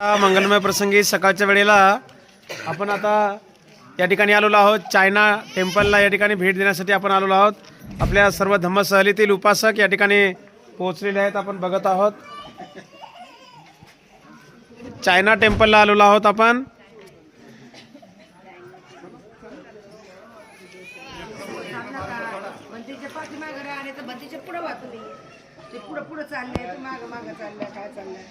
मंगलमय प्रसंगी सकाळच्या वेळेला आपण आता या ठिकाणी आलेलो आहोत. चायना टेम्पलला या ठिकाणी भेट देण्यासाठी आपण आलेलो आहोत. आपल्या सर्व धम्म सहलीतील उपासक या ठिकाणी पोहोचलेले आहेत. आपण बघत आहोत. चायना टेम्पलला आलेलो आहोत आपण. पुढे चाललंय माग माग चाललंय काय चाललंय?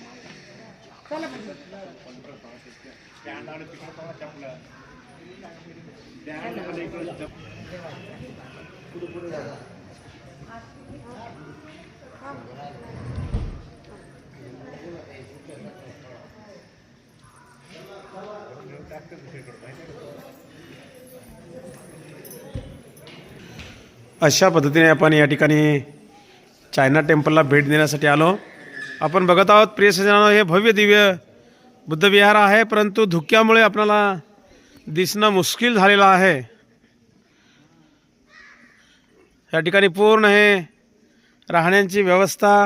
अशा पद्धतीने आपण या ठिकाणी चायना टेम्पलला भेट देण्यासाठी आलो. आपण बघत आहोत प्रिय सजनानो हे भव्य दिव्य बुद्धविहार आहे परंतु धुक्यामुळे आपल्याला दिसणं मुश्किल झालेलं आहे. या ठिकाणी पूर्ण हे राहण्याची व्यवस्था.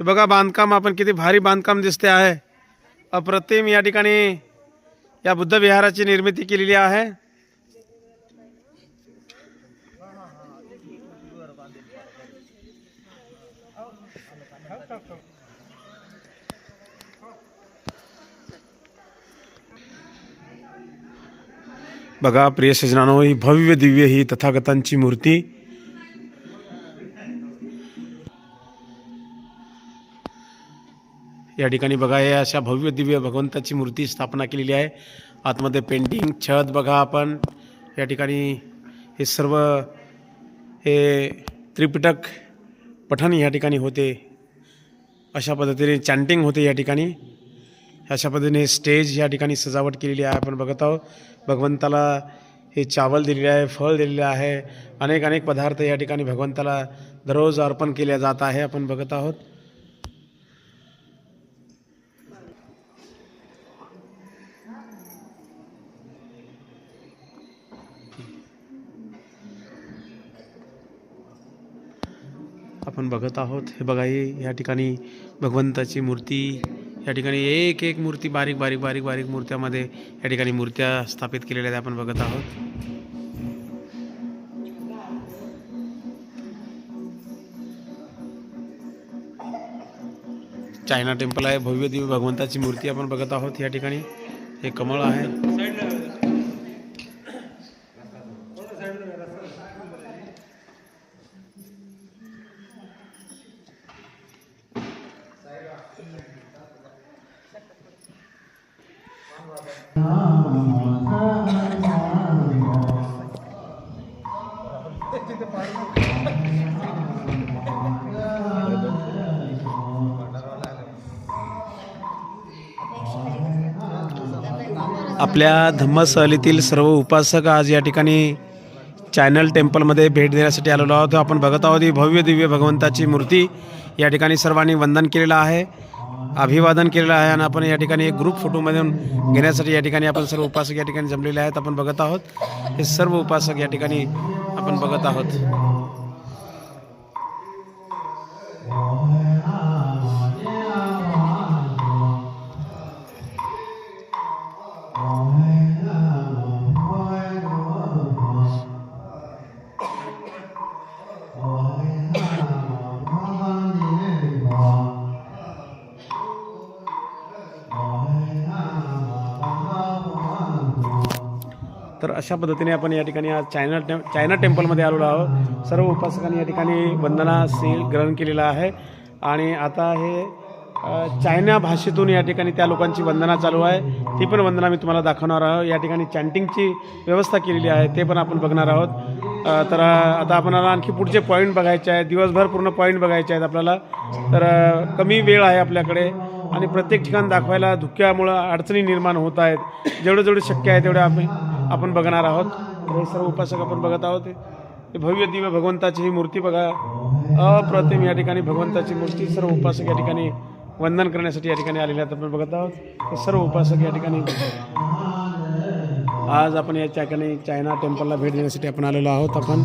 हे बघा बांधकाम आपण किती भारी बांधकाम दिसते आहे. अप्रतिम या ठिकाणी या बुद्धविहाराची निर्मिती केलेली आहे. बघा प्रिय सजनानो ही भव्य दिव्य ही तथागतांची मूर्ती. या ठिकाणी बघा हे अशा भव्य दिव्य भगवंताची मूर्ती स्थापना केलेली आहे. आतमध्ये पेंटिंग छत बघा आपण. या ठिकाणी हे सर्व हे त्रिपिटक पठण या ठिकाणी होते. अशा पद्धतीने चॅन्टिंग होते या ठिकाणी. अशा पद्धतीने स्टेज या ठिकाणी सजावट केलेली आहे. आपण बघत आहोत भगवंताला हे चावल दिलेले आहे फळ दिलेले आहे. अनेक अनेक पदार्थ या ठिकाणी भगवंताला दररोज अर्पण केले जात आहे. आपण बघत आहोत. आपण बघत आहोत हे बघा ही या ठिकाणी भगवंताची मूर्ती या ठिकाणी एक एक मूर्ती बारीक बारीक बारीक बारीक मूर्त्यामध्ये या ठिकाणी मूर्त्या स्थापित केलेल्या आहेत आपण बघत आहोत. चायना टेम्पल आहे भव्य दिव्य भगवंताची मूर्ती आपण बघत आहोत. या ठिकाणी हे कमळ आहे. आपल्या धम्मसहलीतील सर्व उपासक आज या ठिकाणी चॅनल टेम्पलमध्ये भेट देण्यासाठी आलेलो आहोत. आपण बघत आहोत ही भव्य दिव्य भगवंताची मूर्ती या ठिकाणी सर्वांनी वंदन केलेलं आहे. अभिवादन केलेलं आहे आणि आपण या ठिकाणी एक ग्रुप फोटोमधून घेण्यासाठी या ठिकाणी आपण सर्व उपासक या ठिकाणी जमलेले आहेत. आपण बघत आहोत. हे सर्व उपासक या ठिकाणी आपण बघत आहोत. तर अशा पद्धतीने आपण या ठिकाणी आज चायना टेम चायना टेम्पलमध्ये आलेलो आहोत. सर्व उपासकांनी या ठिकाणी वंदना सील ग्रहण केलेला आहे. आणि आता हे चायना भाषेतून या ठिकाणी त्या लोकांची वंदना चालू आहे. ती पण वंदना मी तुम्हाला दाखवणार आहोत. या ठिकाणी चॅन्टिंगची व्यवस्था केलेली आहे ते पण आपण बघणार आहोत. तर आता आपणाला आणखी पुढचे पॉईंट बघायचे आहेत. दिवसभर पूर्ण पॉईंट बघायचे आहेत आपल्याला. तर कमी वेळ आहे आपल्याकडे. आणि प्रत्येक ठिकाण दाखवायला धुक्यामुळं अडचणी निर्माण होत आहेत. जेवढं जेवढे शक्य आहे तेवढे आपण आपण बघणार आहोत. हे सर्व उपासक आपण बघत आहोत. हे भव्य दिव्य भगवंताची ही मूर्ती बघा. अप्रतिम या ठिकाणी भगवंताची मूर्ती सर्व उपासक या ठिकाणी वंदन करण्यासाठी या ठिकाणी आलेले आहेत आपण बघत आहोत. हे सर्व उपासक या ठिकाणी. आज आपण या ठिकाणी चायना टेम्पलला भेट देण्यासाठी आपण आलेलो आहोत आपण.